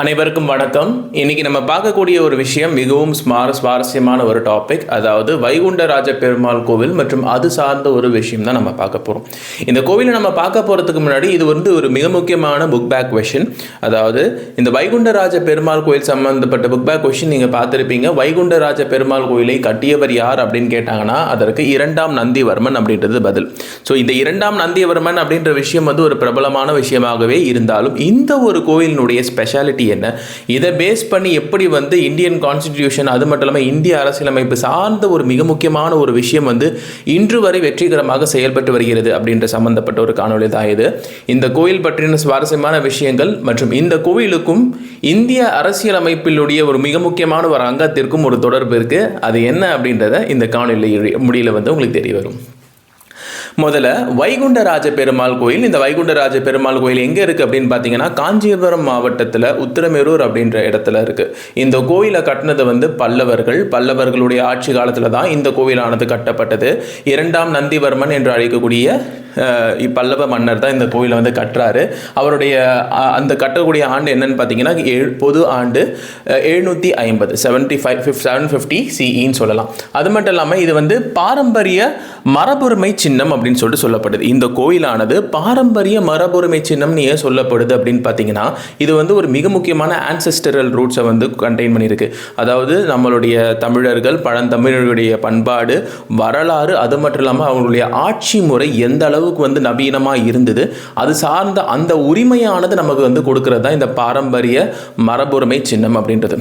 அனைவருக்கும் வணக்கம். இன்னைக்கு நம்ம பார்க்கக்கூடிய ஒரு விஷயம் மிகவும் ஸ்மார சுவாரஸ்யமான ஒரு டாபிக் அதாவது வைகுண்டராஜ பெருமாள் கோவில் மற்றும் அது சார்ந்த ஒரு விஷயம் தான் நம்ம பார்க்க போகிறோம் இந்த கோவிலை நம்ம பார்க்க போகிறதுக்கு முன்னாடி இது வந்து ஒரு மிக முக்கியமான புக் பேக் கொஷின் அதாவது இந்த வைகுண்டராஜ பெருமாள் கோயில் சம்பந்தப்பட்ட புக் பேக் கொஷின் நீங்கள் பார்த்துருப்பீங்க. வைகுண்டராஜ பெருமாள் கோயிலை கட்டியவர் யார் அப்படின்னு கேட்டாங்கன்னா அதற்கு இரண்டாம் நந்திவர்மன் அப்படின்றது பதில். ஸோ இந்த இரண்டாம் நந்திவர்மன் அப்படின்ற விஷயம் வந்து ஒரு பிரபலமான விஷயமாகவே இருந்தாலும் இந்த ஒரு கோயிலினுடைய ஸ்பெஷாலிட்டி என்ன? இதை பேஸ் பண்ணி எப்படி வந்து இந்தியன் கான்ஸ்டிடியூஷன் அது மட்டும் இல்லாமல் இந்திய அரசியலமைப்பு சார்ந்த ஒரு மிக முக்கியமான ஒரு விஷயம் வந்து இன்று வரை வெற்றிகரமாக செயல்பட்டு வருகிறது அப்படின்ற சம்பந்தப்பட்ட ஒரு காணொலி தான் இது. இந்த கோயில் பற்றின சுவாரஸ்யமான விஷயங்கள் மற்றும் இந்த கோயிலுக்கும் இந்திய அரசியலமைப்பினுடைய ஒரு மிக முக்கியமான ஒரு அங்கத்திற்கும் ஒரு தொடர்பு இருக்கு. அது என்ன அப்படின்றத இந்த காணொலி முடியல வந்து உங்களுக்கு தெரிய வரும். முதல்ல வைகுண்டராஜ பெருமாள் கோயில். இந்த வைகுண்டராஜ பெருமாள் கோயில் எங்கே இருக்குது அப்படின்னு பார்த்தீங்கன்னா காஞ்சிபுரம் மாவட்டத்தில் உத்திரமேரூர் அப்படின்ற இடத்துல இருக்குது இந்த கோயிலை கட்டினது வந்து பல்லவர்கள். பல்லவர்களுடைய ஆட்சி காலத்தில் தான் இந்த கோயிலானது கட்டப்பட்டது. இரண்டாம் நந்திவர்மன் என்று அழைக்கக்கூடிய பல்லவ மன்னர் தான் இந்த கோயிலை வந்து கட்டுறாரு. அவருடைய அந்த கட்டக்கூடிய ஆண்டு என்னன்னு பார்த்தீங்கன்னா ஏழு பொது ஆண்டு எழுநூற்றி ஐம்பது. Seventy five fifth seven fifty சிஇன்னு சொல்லலாம். அது மட்டும் இல்லாமல் இது வந்து பாரம்பரிய மரபுரிமை சின்னம் அப்படின்னு அப்படின்னு சொல்லிட்டு சொல்லப்படுது. இந்த கோயிலானது பாரம்பரிய மரபுரிமை சின்னம்னு ஏன் சொல்லப்படுது அப்படின்னு பார்த்தீங்கன்னா இது வந்து ஒரு மிக முக்கியமான ஆன்செஸ்டரல் ரூட்ஸை வந்து கண்டெயின் பண்ணியிருக்கு. அதாவது நம்மளுடைய தமிழர்கள் பழந்தமிழர்களுடைய பண்பாடு வரலாறு அது மட்டும் இல்லாமல் அவங்களுடைய ஆட்சி முறை எந்த அளவுக்கு வந்து நவீனமாக இருந்தது அது சார்ந்த அந்த உரிமையானது நமக்கு வந்து கொடுக்கறது தான் இந்த பாரம்பரிய மரபுரிமை சின்னம் அப்படின்றது.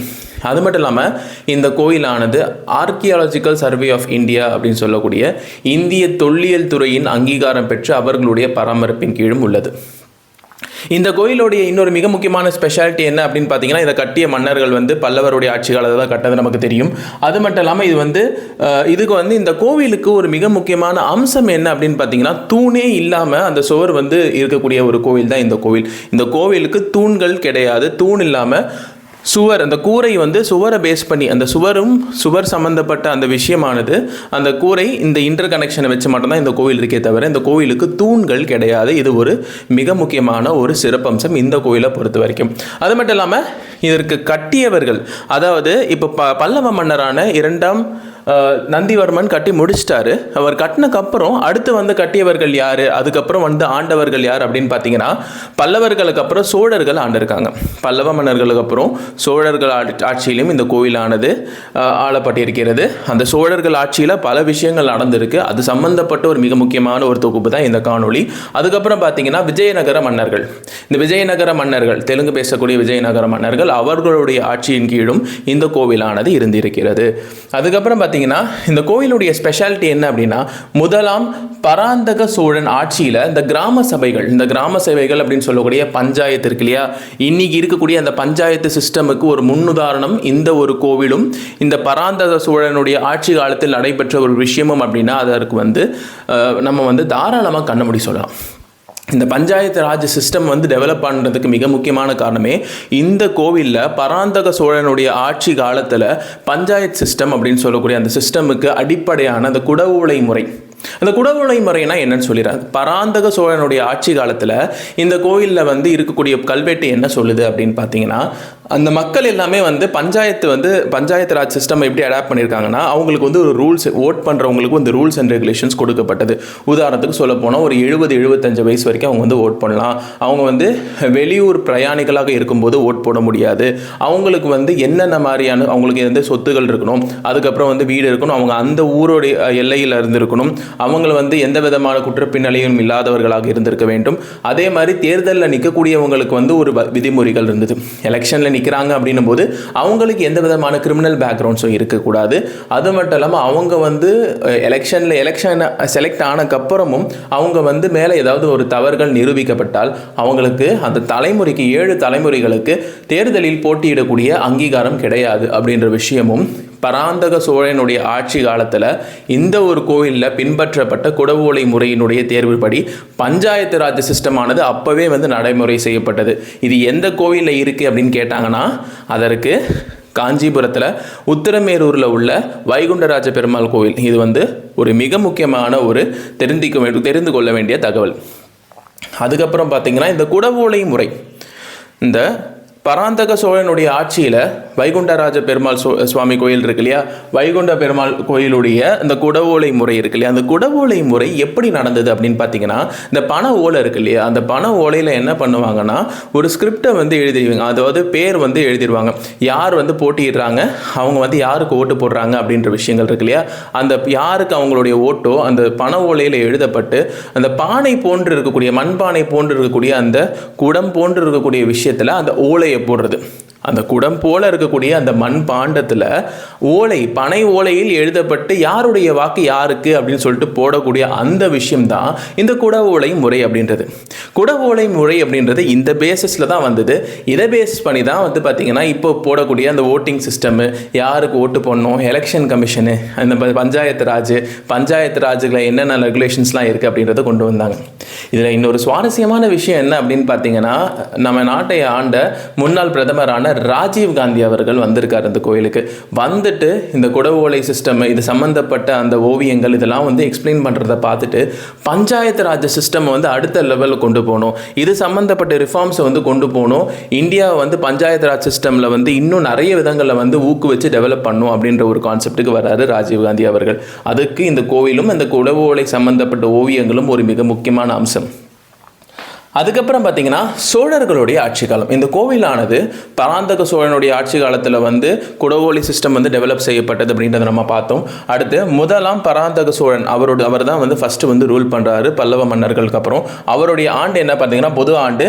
அது மட்டும் இல்லாமல் இந்த கோயிலானது ஆர்கியாலஜிக்கல் சர்வே ஆஃப் இந்தியா அப்படின்னு சொல்லக்கூடிய இந்திய தொல்லியல் துறையின் அங்கீகாரம் பெற்று அவர்களுடைய பராமரிப்பின் கீழும் உள்ளது. இந்த கோயிலுடைய இன்னொரு மிக முக்கியமான ஸ்பெஷாலிட்டி என்ன அப்படின்னு பார்த்தீங்கன்னா இதை கட்டிய மன்னர்கள் வந்து பல்லவருடைய ஆட்சி காலத்தை தான் கட்டது நமக்கு தெரியும். அது மட்டும் இல்லாமல் இது வந்து இதுக்கு வந்து இந்த கோவிலுக்கு ஒரு மிக முக்கியமான அம்சம் என்ன அப்படின்னு பார்த்தீங்கன்னா தூணே இல்லாமல் அந்த சுவர் வந்து இருக்கக்கூடிய ஒரு கோவில் தான் இந்த கோவில். இந்த கோவிலுக்கு தூண்கள் கிடையாது. தூண் இல்லாமல் சுவர் அந்த கூரை வந்து சுவரை பேஸ் பண்ணி அந்த சுவரும் சுவர் சம்பந்தப்பட்ட அந்த விஷயமானது அந்த கூரை இந்த இன்டர் கனெக்ஷனை வச்சு மட்டும்தான் இந்த கோவில் இருக்கே தவிர இந்த கோவிலுக்கு தூண்கள் கிடையாது. இது ஒரு மிக முக்கியமான ஒரு சிறப்பம்சம் இந்த கோயிலை பொறுத்த வரைக்கும். அது மட்டும் இல்லாமல் இதற்கு கட்டியவர்கள் அதாவது இப்போ ப பல்லவ மன்னரான இரண்டாம் நந்திவர்மன் கட்டி முடிச்சிட்டாரு. அவர் கட்டினக்கப்புறம் அடுத்து வந்து கட்டியவர்கள் யார்? அதுக்கப்புறம் வந்து ஆண்டவர்கள் யார் அப்படின்னு பார்த்தீங்கன்னா பல்லவர்களுக்கு அப்புறம் சோழர்கள் ஆண்டிருக்காங்க. பல்லவ மன்னர்களுக்கு அப்புறம் சோழர்கள் ஆட்சி- ஆட்சியிலும் இந்த கோயிலானது ஆளப்பட்டிருக்கிறது. அந்த சோழர்கள் ஆட்சியில் பல விஷயங்கள் நடந்திருக்கு. அது சம்பந்தப்பட்ட ஒரு மிக முக்கியமான ஒரு தொகுப்பு தான் இந்த காணொளி. அதுக்கப்புறம் பார்த்தீங்கன்னா விஜயநகர மன்னர்கள். இந்த விஜயநகர மன்னர்கள் தெலுங்கு பேசக்கூடிய விஜயநகர மன்னர்கள் அவர்களுடைய ஆட்சியின் கீழும் இந்த கோவிலானது இருந்திருக்கிறது. அதுக்கப்புறம் பார்த்தீங்கன்னா பார்த்தீங்கன்னா இந்த கோயிலுடைய ஸ்பெஷாலிட்டி என்ன அப்படின்னா முதலாம் பராந்தக சோழன் ஆட்சியில் இந்த கிராம சபைகள் இந்த கிராம சபைகள் அப்படின்னு சொல்லக்கூடிய பஞ்சாயத்து இருக்கு இல்லையா? இன்னைக்கு இருக்கக்கூடிய அந்த பஞ்சாயத்து சிஸ்டமுக்கு ஒரு முன்னுதாரணம் இந்த ஒரு கோவிலும் இந்த பராந்தக சோழனுடைய ஆட்சி காலத்தில் நடைபெற்ற ஒரு விஷயமும் அப்படின்னா அதற்கு வந்து நம்ம வந்து தாராளமாக கண்ணமுடி சொல்லலாம். இந்த பஞ்சாயத்து ராஜ் சிஸ்டம் வந்து டெவலப் பண்ணுறதுக்கு மிக முக்கியமான காரணமே இந்த கோவிலில் பராந்தக சோழனுடைய ஆட்சி காலத்தில் பஞ்சாயத்து சிஸ்டம் அப்படின்னு சொல்லக்கூடிய அந்த சிஸ்டமுக்கு அடிப்படையான அந்த குடவுளை முறை. அந்த குடவுளை முறைனா என்னன்னு சொல்லிடுறாங்க பராந்தக சோழனுடைய ஆட்சி காலத்தில் இந்த கோயிலில் வந்து இருக்கக்கூடிய கல்வெட்டு என்ன சொல்லுது அப்படின்னு பார்த்தீங்கன்னா அந்த மக்கள் எல்லாமே வந்து பஞ்சாயத்து வந்து பஞ்சாயத்து ராஜ் சிஸ்டம் எப்படி அடாப்ட் பண்ணியிருக்காங்கன்னா அவங்களுக்கு வந்து ஒரு ரூல்ஸ் ஓட் பண்ணுறவங்களுக்கு வந்து ரூல்ஸ் அண்ட் ரெகுலேஷன்ஸ் கொடுக்கப்பட்டது. உதாரணத்துக்கு சொல்ல போனால் ஒரு எழுபது எழுபத்தஞ்சு வயசு வரைக்கும் அவங்க வந்து ஓட் பண்ணலாம். அவங்க வந்து வெளியூர் பிரயாணிகளாக இருக்கும்போது ஓட் போட முடியாது. அவங்களுக்கு வந்து என்னென்ன மாதிரியான அவங்களுக்கு எந்த சொத்துகள் இருக்கணும் அதுக்கப்புறம் வந்து வீடு இருக்கணும் அவங்க அந்த ஊருடைய எல்லையில் இருந்திருக்கணும். அவங்கள வந்து எந்த விதமான குற்றப்பின்னணியும் இல்லாதவர்களாக இருந்திருக்க வேண்டும். அதே மாதிரி தேர்தலில் நிற்கக்கூடியவங்களுக்கு வந்து ஒரு விதிமுறைகள் இருந்தது. எலெக்ஷனில் நிற்கிறாங்க அப்படின்னும் போது அவங்களுக்கு எந்த விதமான கிரிமினல் பேக்ரவுண்ட்ஸும் இருக்கக்கூடாது. அது மட்டும் இல்லாமல் அவங்க வந்து எலெக்ஷனில் எலெக்ஷன் செலக்ட் ஆனக்கப்புறமும் அவங்க வந்து மேலே ஏதாவது ஒரு தவறுகள் நிரூபிக்கப்பட்டால் அவங்களுக்கு அந்த தலைமுறைக்கு ஏழு தலைமுறைகளுக்கு தேர்தலில் போட்டியிடக்கூடிய அங்கீகாரம் கிடையாது அப்படின்ற விஷயமும் பராந்தக சோழனுடைய ஆட்சி காலத்தில் இந்த ஒரு கோயிலில் பின்பற்றப்பட்ட குடவோலை முறையினுடைய தேர்வுபடி பஞ்சாயத்து ராஜ் சிஸ்டமானது அப்போவே வந்து நடைமுறை செய்யப்பட்டது. இது எந்த கோவிலில் இருக்குது அப்படின்னு கேட்டாங்கன்னா அதற்கு காஞ்சிபுரத்தில் உத்திரமேரூரில் உள்ள வைகுண்டராஜ பெருமாள் கோவில் இது வந்து ஒரு மிக முக்கியமான ஒரு தெரிந்திக்க வேண்டும் தெரிந்து கொள்ள வேண்டிய தகவல். அதுக்கப்புறம் பார்த்தீங்கன்னா இந்த குடவோலை முறை இந்த பராந்தக சோழனுடைய ஆட்சியில் வைகுண்டராஜ பெருமாள் சோ சுவாமி கோயில் இருக்கு இல்லையா? வைகுண்ட பெருமாள் கோயிலுடைய இந்த குடவோலை முறை இருக்கு இல்லையா? அந்த குடவோலை முறை எப்படி நடந்தது அப்படின்னு பார்த்தீங்கன்னா இந்த பண ஓலை இருக்கு இல்லையா? அந்த பண ஓலையில் என்ன பண்ணுவாங்கன்னா ஒரு ஸ்கிரிப்டை வந்து எழுதிடுவாங்க. அதாவது பேர் வந்து எழுதிடுவாங்க. யார் வந்து போட்டியிடுறாங்க? அவங்க வந்து யாருக்கு ஓட்டு போடுறாங்க அப்படின்ற விஷயங்கள் இருக்கு இல்லையா? அந்த யாருக்கு அவங்களுடைய ஓட்டோ அந்த பண ஓலையில் எழுதப்பட்டு அந்த பானை போன்று இருக்கக்கூடிய மண்பானை போன்று இருக்கக்கூடிய அந்த குடம் போன்று இருக்கக்கூடிய விஷயத்தில் அந்த ஓலையை போடுறது. அந்த குடம் போல இருக்கக்கூடிய அந்த மண் பாண்டத்தில் ஓலை பனை ஓலையில் எழுதப்பட்டு யாருடைய வாக்கு யாருக்கு அப்படின்னு சொல்லிட்டு போடக்கூடிய அந்த விஷயம்தான் இந்த குட ஓலை முறை அப்படின்றது. குட ஓலை முறை அப்படின்றது இந்த பேசிஸில் தான் வந்தது. இதை பேஸ் பண்ணி தான் வந்து பார்த்திங்கன்னா இப்போ போடக்கூடிய அந்த ஓட்டிங் சிஸ்டமு யாருக்கு ஓட்டு போடணும் எலெக்ஷன் கமிஷனு அந்த பஞ்சாயத்து ராஜ் பஞ்சாயத்து ராஜுகளை என்னென்ன ரெகுலேஷன்ஸ்லாம் இருக்குது அப்படின்றத கொண்டு வந்தாங்க. இதில் இன்னொரு சுவாரஸ்யமான விஷயம் என்ன அப்படின்னு பார்த்தீங்கன்னா நம்ம நாட்டை ஆண்ட முன்னாள் பிரதமரான ராஜீவ் காந்தி அவர்கள் வந்திருக்கார் இந்த கோயிலுக்கு. வந்துட்டு இந்த குடவோலை சிஸ்டம் இது சம்மந்தப்பட்ட அந்த ஓவியங்கள் இதெல்லாம் வந்து எக்ஸ்பிளைன் பண்ணுறத பார்த்துட்டு பஞ்சாயத்து ராஜ் சிஸ்டம் வந்து அடுத்த லெவலில் கொண்டு போகணும். இது சம்மந்தப்பட்ட ரிஃபார்ம்ஸை வந்து கொண்டு போகணும். இந்தியா வந்து பஞ்சாயத்து ராஜ் சிஸ்டமில் வந்து இன்னும் நிறைய விதங்களில் வந்து ஊக்குவிச்சு டெவலப் பண்ணும் அப்படின்ற ஒரு கான்செப்ட்டுக்கு வராரு ராஜீவ் காந்தி அவர்கள். அதுக்கு இந்த கோவிலும் இந்த குடவோலை சம்மந்தப்பட்ட ஓவியங்களும் ஒரு மிக முக்கியமான அம்சம். அதுக்கப்புறம் பார்த்தீங்கன்னா சோழர்களுடைய ஆட்சி காலம் இந்த கோவிலானது பராந்தக சோழனுடைய ஆட்சி காலத்தில் வந்து குடவோலி சிஸ்டம் வந்து டெவலப் செய்யப்பட்டது அப்படின்றத நம்ம பார்த்தோம். அடுத்து முதலாம் பராந்தக சோழன் அவரோட அவர் தான் வந்து ஃபஸ்ட்டு வந்து ரூல் பண்ணுறாரு பல்லவ மன்னர்களுக்கு அப்புறம். அவருடைய ஆண்டு என்ன பார்த்தீங்கன்னா பொது ஆண்டு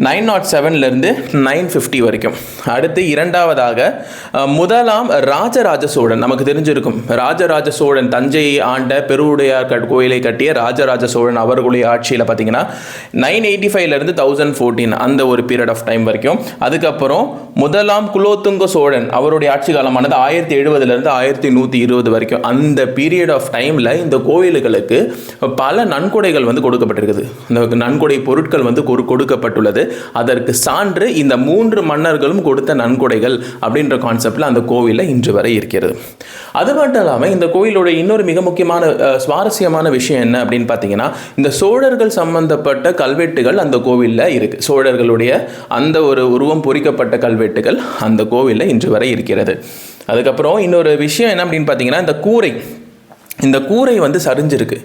நைன் நாட் செவன்லேருந்து நைன் ஃபிஃப்டி வரைக்கும். அடுத்து இரண்டாவதாக முதலாம் ராஜராஜ சோழன். நமக்கு தெரிஞ்சிருக்கும். ராஜராஜ சோழன் தஞ்சையை ஆண்ட பெருவுடையார் கட்- கோயிலை கட்டிய ராஜராஜ சோழன் அவர்களுடைய ஆட்சியில் பார்த்தீங்கன்னா நைன் எயிட்டி ஃபைவ்லேருந்து தௌசண்ட் ஃபோர்டீன் அந்த ஒரு பீரியட் ஆஃப் டைம் வரைக்கும். அதுக்கப்புறம் முதலாம் குலோத்துங்க சோழன் அவருடைய ஆட்சி காலமானது ஆயிரத்தி எழுபதுலேருந்து ஆயிரத்தி நூற்றி இருபது வரைக்கும். அந்த பீரியட் ஆஃப் டைமில் இந்த கோவில்களுக்கு பல நன்கொடைகள் வந்து கொடுக்கப்பட்டிருக்குது. இந்த நன்கொடை பொருட்கள் வந்து கொடுக்கப்பட்டுள்ளது. அதற்கு சான்று இந்த மூன்று மன்னர்களும் கொடுத்த நன்கொடைகள் அப்படின்ற கான்செப்டில் அந்த கோவிலில் இன்று வரை இருக்கிறது. அது மட்டும் இல்லாமல் இந்த கோயிலோட இன்னொரு மிக முக்கியமான சுவாரஸ்யமான விஷயம் என்ன அப்படின்னு பார்த்தீங்கன்னா இந்த சோழர்கள் சம்பந்தப்பட்ட கல்வெட்டுகள் அந்த கோவிலில் இருக்கு. சோழர்களுடைய அந்த ஒரு உருவம் பொறிக்கப்பட்ட கல்வெட்டுகள் அந்த கோவிலில் இன்று வரை இருக்கிறது. அதுக்கப்புறம் இன்னொரு விஷயம் என்ன அப்படின்னு பார்த்தீங்கன்னா இந்த கூரை. இந்த கூரை வந்து சரிஞ்சிருக்கு.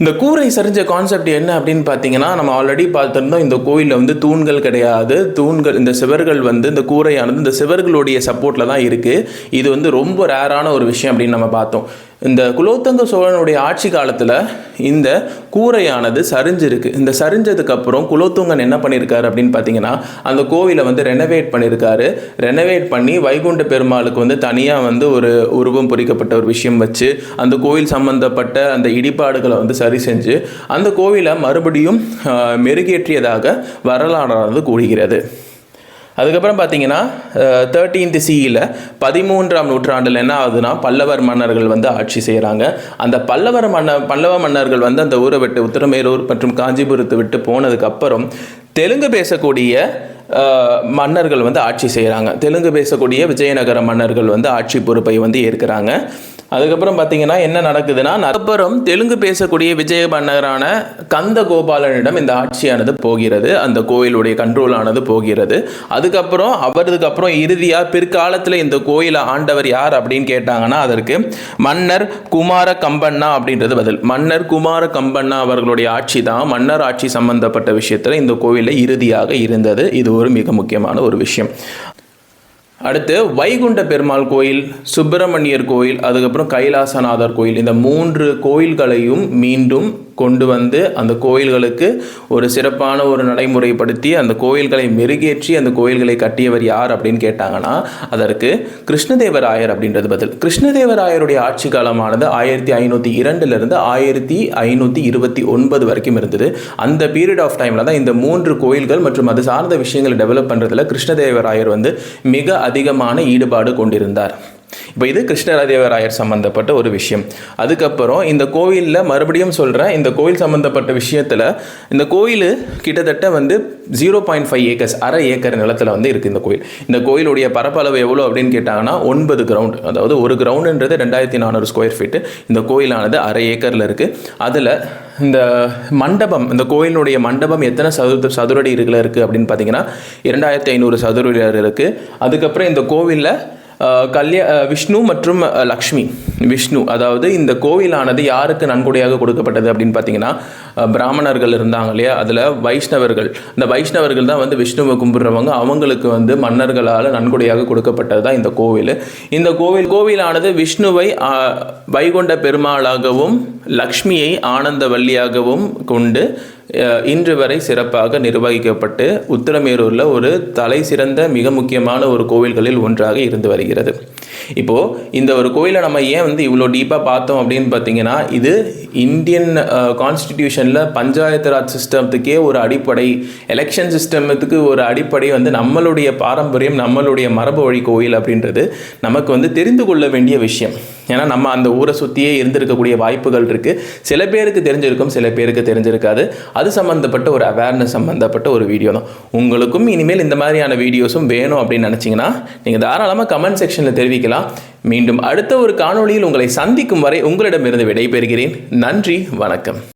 இந்த கூரை சரிஞ்ச கான்செப்ட் என்ன அப்படின்னு பார்த்தீங்கன்னா நம்ம ஆல்ரெடி பார்த்துருந்தோம் இந்த கோயிலில் வந்து தூண்கள் கிடையாது. தூண்கள் இந்த சிவர்கள் வந்து இந்த கூரையானது இந்த சிவர்களுடைய சப்போர்ட்டில் தான் இருக்குது இது வந்து ரொம்ப ரேரான ஒரு விஷயம் அப்படின்னு நம்ம பார்த்தோம். இந்த குலோத்தங்க சோழனுடைய ஆட்சி காலத்தில் இந்த கூரையானது சரிஞ்சிருக்கு. இந்த சரிஞ்சதுக்கப்புறம் குலோத்துங்கன் என்ன பண்ணியிருக்காரு அப்படின்னு பார்த்தீங்கன்னா அந்த கோவிலை வந்து ரெனோவேட் பண்ணியிருக்காரு ரெனோவேட் பண்ணி வைகுண்ட பெருமாளுக்கு வந்து தனியாக வந்து ஒரு உருவம் பொறிக்கப்பட்ட ஒரு விஷயம் வச்சு அந்த கோவில் சம்பந்தப்பட்ட அந்த இடிபாடுகளை வந்து சரி செஞ்சு அந்த கோவிலை மறுபடியும் மெருகேற்றியதாக வரலாறானது கூறுகிறது. அதுக்கப்புறம் பார்த்தீங்கன்னா தேர்ட்டீன்த் சியில் பதிமூன்றாம் நூற்றாண்டில் என்ன ஆகுதுன்னா பல்லவர் மன்னர்கள் வந்து ஆட்சி செய்கிறாங்க. அந்த பல்லவர் மன்ன பல்லவ மன்னர்கள் வந்து அந்த ஊரை விட்டு உத்தரமேரூர் மற்றும் காஞ்சிபுரத்தை விட்டு போனதுக்கப்புறம் தெலுங்கு பேசக்கூடிய மன்னர்கள் வந்து ஆட்சி செய்கிறாங்க. தெலுங்கு பேசக்கூடிய விஜயநகர மன்னர்கள் வந்து ஆட்சி பொறுப்பை வந்து ஏற்கிறாங்க. அதுக்கப்புறம் பார்த்தீங்கன்னா என்ன நடக்குதுன்னா அதுக்கப்புறம் தெலுங்கு பேசக்கூடிய விஜய மன்னரான கந்த கோபாலனிடம் இந்த ஆட்சியானது போகிறது அந்த கோயிலுடைய கண்ட்ரோல் ஆனது போகிறது. அதுக்கப்புறம் அவருக்கு அப்புறம் இறுதியாக பிற்காலத்தில் இந்த கோயிலை ஆண்டவர் யார் அப்படின்னு கேட்டாங்கன்னா அதற்கு மன்னர் குமார கம்பண்ணா அப்படின்றது பதில். மன்னர் குமார கம்பண்ணா அவர்களுடைய ஆட்சி தான் மன்னர் ஆட்சி சம்பந்தப்பட்ட விஷயத்தில் இந்த கோயிலில் இறுதியாக இருந்தது. இது ஒரு மிக முக்கியமான ஒரு விஷயம். அடுத்து வைகுண்ட பெருமாள் கோயில் சுப்பிரமணியர் கோயில் அதுக்கப்புறம் கைலாசநாதர் கோயில். இந்த மூன்று கோயில்களையும் மீண்டும் கொண்டு வந்து அந்த கோயில்களுக்கு ஒரு சிறப்பான ஒரு நடைமுறைப்படுத்தி அந்த கோயில்களை மெருகேற்றி அந்த கோயில்களை கட்டியவர் யார் அப்படின்னு கேட்டாங்கன்னா அதற்கு கிருஷ்ணதேவராயர் அப்படின்றது பதில். கிருஷ்ணதேவராயருடைய ஆட்சி காலமானது ஆயிரத்தி ஐநூற்றி இரண்டுலேருந்து ஆயிரத்தி ஐநூற்றி இருபத்தி ஒன்பது வரைக்கும் இருந்தது. அந்த பீரியட் ஆஃப் டைமில் தான் இந்த மூன்று கோயில்கள் மற்றும் அது சார்ந்த விஷயங்களை டெவலப் பண்ணுறதுல கிருஷ்ணதேவராயர் வந்து மிக அதிகமான ஈடுபாடு கொண்டிருந்தார். இப்போ இது கிருஷ்ணராதேவராயர் சம்மந்தப்பட்ட ஒரு விஷயம். அதுக்கப்புறம் இந்த கோவிலில் மறுபடியும் சொல்கிறேன் இந்த கோவில் சம்மந்தப்பட்ட விஷயத்தில் இந்த கோயில் கிட்டத்தட்ட வந்து ஜீரோ பாயிண்ட் ஃபைவ் ஏக்கர்ஸ் அரை ஏக்கர் நிலத்தில் வந்து இருக்குது இந்த கோயில் இந்த கோயிலுடைய பரப்பளவு எவ்வளோ அப்படின்னு கேட்டாங்கன்னா ஒன்பது கிரவுண்ட் அதாவது ஒரு கிரவுண்டுன்றது ரெண்டாயிரத்தி நானூறு ஸ்கொயர் ஃபீட்டு இந்த கோயிலானது அரை ஏக்கரில் இருக்குது அதில் இந்த மண்டபம் இந்த கோயிலினுடைய மண்டபம் எத்தனை சதுர சதுரடி இருக்குல்ல இருக்குது அப்படின்னு பார்த்தீங்கன்னா இரண்டாயிரத்தி ஐநூறு சதுரடி இருக்குது அதுக்கப்புறம் இந்த கோவிலில் கல்யா விஷ்ணு மற்றும் லக்ஷ்மி. விஷ்ணு அதாவது இந்த கோவிலானது யாருக்கு நன்கொடையாக கொடுக்கப்பட்டது அப்படின்னு பார்த்தீங்கன்னா பிராமணர்கள் இருந்தாங்க இல்லையா? அதில் வைஷ்ணவர்கள். இந்த வைஷ்ணவர்கள் தான் வந்து விஷ்ணுவை கும்பிடுறவங்க. அவங்களுக்கு வந்து மன்னர்களால் நன்கொடையாக கொடுக்கப்பட்டது தான் இந்த கோவில். இந்த கோவில் கோவிலானது விஷ்ணுவை வைகுண்ட பெருமாளாகவும் லக்ஷ்மியை ஆனந்தவல்லியாகவும் கொண்டு இன்று வரை சிறப்பாக நிர்வகிக்கப்பட்டு உத்திரமேரூரில் ஒரு தலை சிறந்த மிக முக்கியமான ஒரு கோவில்களில் ஒன்றாக இருந்து வருகிறது. இப்போது இந்த ஒரு கோயிலை நம்ம ஏன் வந்து இவ்வளோ டீப்பாக பார்த்தோம் அப்படின்னு பார்த்தீங்கன்னா இது இந்தியன் கான்ஸ்டிடியூஷனில் uh, பஞ்சாயத்து ராஜ் சிஸ்டத்துக்கே ஒரு அடிப்படை எலெக்ஷன் சிஸ்டத்துக்கு ஒரு அடிப்படை வந்து நம்மளுடைய பாரம்பரியம் நம்மளுடைய மரபு வழி கோயில் அப்படின்றது நமக்கு வந்து தெரிந்து கொள்ள வேண்டிய விஷயம். ஏன்னா நம்ம அந்த ஊரை சுற்றியே இருந்திருக்கக்கூடிய வாய்ப்புகள் இருக்குது சில பேருக்கு தெரிஞ்சிருக்கும் சில பேருக்கு தெரிஞ்சிருக்காது. அது சம்மந்தப்பட்ட ஒரு அவேர்னஸ் சம்மந்தப்பட்ட ஒரு வீடியோ தான். உங்களுக்கும் இனிமேல் இந்த மாதிரியான வீடியோஸும் வேணும் அப்படின்னு நினச்சிங்கன்னா நீங்கள் தாராளமாக கமெண்ட் செக்ஷனில் தெரிவிக்கலாம். மீண்டும் அடுத்த ஒரு காணொளியில் உங்களை சந்திக்கும் வரை உங்களிடமிருந்து விடைபெறுகிறேன். நன்றி வணக்கம்.